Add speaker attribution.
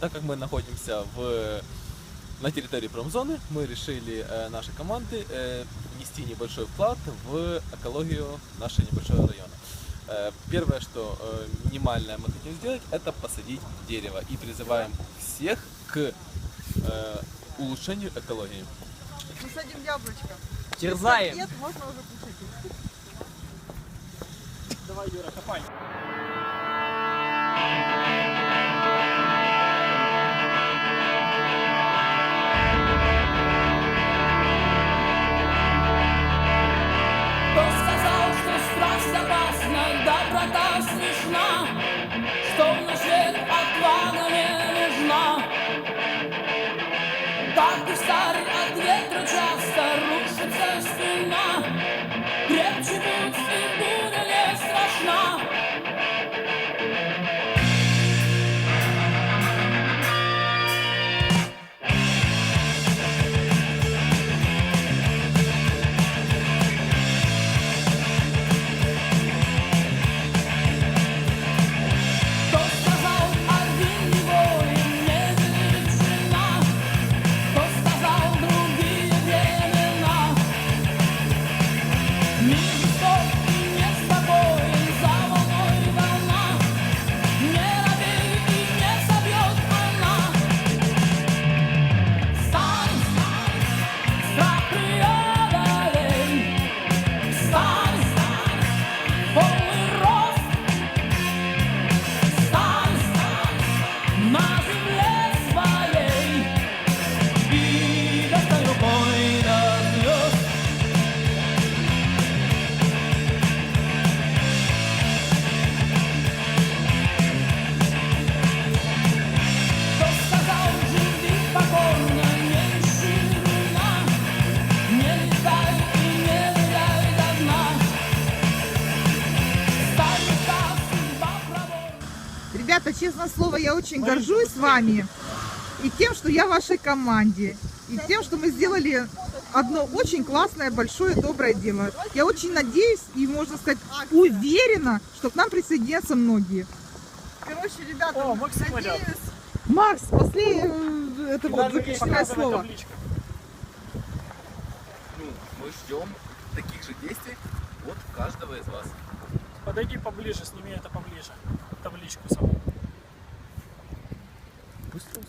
Speaker 1: так как мы находимся в, на территории промзоны, мы решили э, нашей команды э, внести небольшой вклад в экологию нашего небольшого района. Э, Первое, что э, минимальное мы хотим сделать, это посадить дерево. И призываем всех к э, улучшению экологии.
Speaker 2: Посадим яблочко.
Speaker 3: Терзаем.
Speaker 2: Нет, можно уже кушать.
Speaker 3: Давай, Юра, копай.
Speaker 4: Доброта смешна, Что в наш
Speaker 2: Ребята, честное слово, я очень горжусь вами и тем, что я в вашей команде, и тем, что мы сделали одно очень классное, большое, доброе дело. Я очень надеюсь и, можно сказать, уверена, что к нам присоединятся многие. Короче, ребята,
Speaker 3: О, Максим
Speaker 2: надеюсь... Макс, последнее э, это вот
Speaker 3: Даже есть
Speaker 2: заключительное слово.
Speaker 1: Ну, мы ждем таких же действий от каждого из вас.
Speaker 3: Подойди поближе, сними это поближе, табличку саму. Быстро.